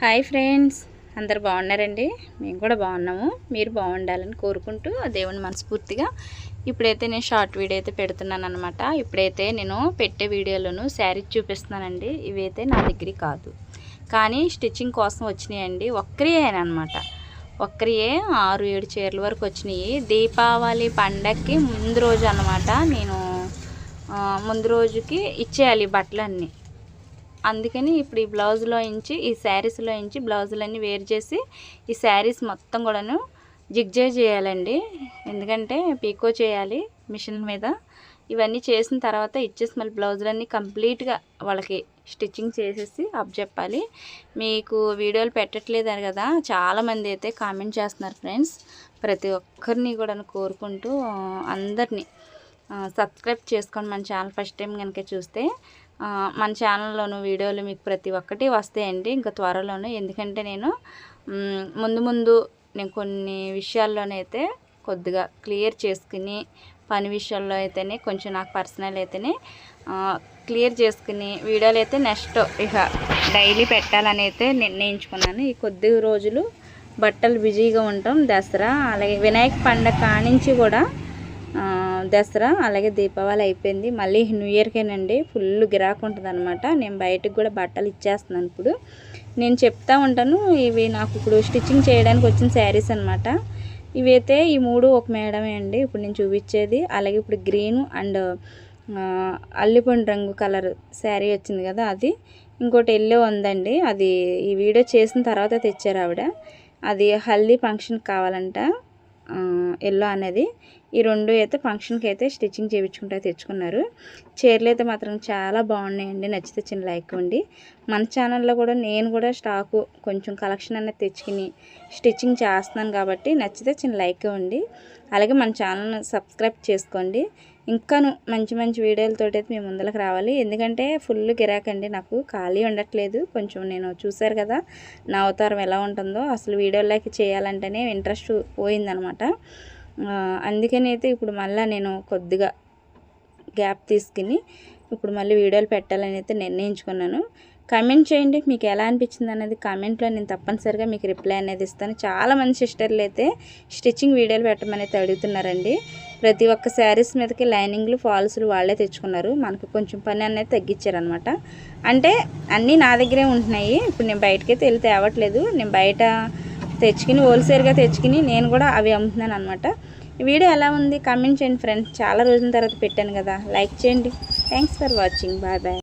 Hi friends అందరు బాగున్నారండి? మేము కూడా బాగున్నాము. మీరు బాగుండాలని కోరుకుంటూ దేవుని మనస్ఫూర్తిగా ఇప్పుడైతే నేను షార్ట్ వీడియో అయితే పెడుతున్నాను అనమాట ఇప్పుడైతే నేను పెట్టే వీడియోలను శారీ చూపిస్తున్నానండి. ఇవైతే నా దగ్గర కాదు. కానీ స్టిచ్చింగ్ కోసం వచ్చినాయండి. ఒక్కరియే అనమాట. ఒక్కరియే ఆరు ఏడు చీరల వరకు వచ్చినాయి. దీపావళి పండగకి ముందు రోజు అనమాట నేను ముందు రోజుకి ఇచ్చేయాలి బట్టలన్నీ. అందుకని ఇప్పుడు ఈ బ్లౌజ్లో ఇంచి ఈ శారీస్లో ఇంచి బ్లౌజులన్నీ వేరు చేసి ఈ శారీస్ మొత్తం కూడాను జిగ్జే చేయాలండి. ఎందుకంటే పీకో చేయాలి మిషన్ మీద. ఇవన్నీ చేసిన తర్వాత ఇచ్చేసి మళ్ళీ బ్లౌజులన్నీ కంప్లీట్గా వాళ్ళకి స్టిచ్చింగ్ చేసేసి అప్ చెప్పాలి. మీకు వీడియోలు పెట్టట్లేదు అని కదా చాలామంది అయితే కామెంట్ చేస్తున్నారు ఫ్రెండ్స్. ప్రతి ఒక్కరిని కూడా కోరుకుంటూ అందరినీ సబ్స్క్రైబ్ చేసుకోండి మన ఛానల్ ఫస్ట్ టైం కనుక చూస్తే. మన ఛానల్లోను వీడియోలు మీకు ప్రతి ఒక్కటి వస్తాయండి. ఇంకా త్వరలోను ఎందుకంటే నేను ముందు ముందు నేను కొన్ని విషయాల్లోనైతే కొద్దిగా క్లియర్ చేసుకుని పని విషయాల్లో అయితేనే కొంచెం నాకు పర్సనల్ అయితేనే క్లియర్ చేసుకుని వీడియోలు అయితే నెక్స్ట్ ఇక డైలీ పెట్టాలని అయితే నిర్ణయించుకున్నాను. ఈ కొద్ది రోజులు బట్టలు బిజీగా ఉంటాం దసరా అలాగే వినాయక పండగ కానించి కూడా దసరా అలాగే దీపావళి అయిపోయింది. మళ్ళీ న్యూ ఇయర్కేనండి ఫుల్ గిరాకు ఉంటుంది అనమాట నేను బయటకు కూడా బట్టలు ఇచ్చేస్తున్నాను ఇప్పుడు. నేను చెప్తా ఉంటాను ఇవి నాకు ఇప్పుడు స్టిచ్చింగ్ చేయడానికి వచ్చిన శారీస్ అనమాట ఇవైతే ఈ మూడు ఒక మేడమే అండి. ఇప్పుడు నేను చూపించేది. అలాగే ఇప్పుడు గ్రీన్ అండ్ అల్లిపండు రంగు కలర్ శారీ వచ్చింది కదా అది. ఇంకోటి ఎల్లో ఉందండి. అది ఈ వీడియో చేసిన తర్వాత తెచ్చారు ఆవిడ. అది హల్దీ ఫంక్షన్ కావాలంట. ఎల్లో అనేది. ఈ రెండు అయితే ఫంక్షన్కి అయితే స్టిచ్చింగ్ చేయించుకుంటే తెచ్చుకున్నారు. చీరలు అయితే మాత్రం చాలా బాగున్నాయండి. నచ్చితే చిన్న లైక్ ఉండి మన ఛానల్లో కూడా నేను కూడా స్టాకు కొంచెం కలెక్షన్ అనేది తెచ్చుకుని స్టిచ్చింగ్ చేస్తున్నాను కాబట్టి నచ్చితే చిన్న లైక్ ఉండి అలాగే మన ఛానల్ని సబ్స్క్రైబ్ చేసుకోండి. ఇంకాను మంచి మంచి వీడియోలతో అయితే మేము ముందరకు రావాలి. ఎందుకంటే ఫుల్ గిరాకండి నాకు. ఖాళీ ఉండట్లేదు. కొంచెం నేను చూశారు కదా నా అవతారం ఎలా ఉంటుందో. అసలు వీడియోలోకి చేయాలంటేనే ఇంట్రెస్ట్ పోయిందనమాట. అందుకని అయితే ఇప్పుడు మళ్ళీ నేను కొద్దిగా గ్యాప్ తీసుకుని ఇప్పుడు మళ్ళీ వీడియోలు పెట్టాలని అయితే నిర్ణయించుకున్నాను. కమెంట్ చేయండి. మీకు ఎలా అనిపించింది అనేది కామెంట్లో నేను తప్పనిసరిగా మీకు రిప్లై అనేది ఇస్తాను. చాలామంది సిస్టర్లు అయితే స్టిచ్చింగ్ వీడియోలు పెట్టమని అయితే అడుగుతున్నారండి. ప్రతి ఒక్క శారీస్ మీదకి లైనింగ్లు ఫాల్స్లు వాళ్ళే తెచ్చుకున్నారు. మనకు కొంచెం పని అనేది తగ్గించారనమాట అంటే అన్నీ నా దగ్గరే ఉంటున్నాయి. ఇప్పుడు నేను బయటకైతే వెళ్ళి తేవట్లేదు. నేను బయట తెచ్చుకుని హోల్సేల్గా తెచ్చుకుని నేను కూడా అవి అమ్ముతున్నాను అనమాట ఈ వీడియో ఎలా ఉంది? కామెంట్ చేయండి ఫ్రెండ్స్. చాలా రోజుల తర్వాత పెట్టాను కదా. లైక్ చేయండి. Thanks for watching. Bye bye.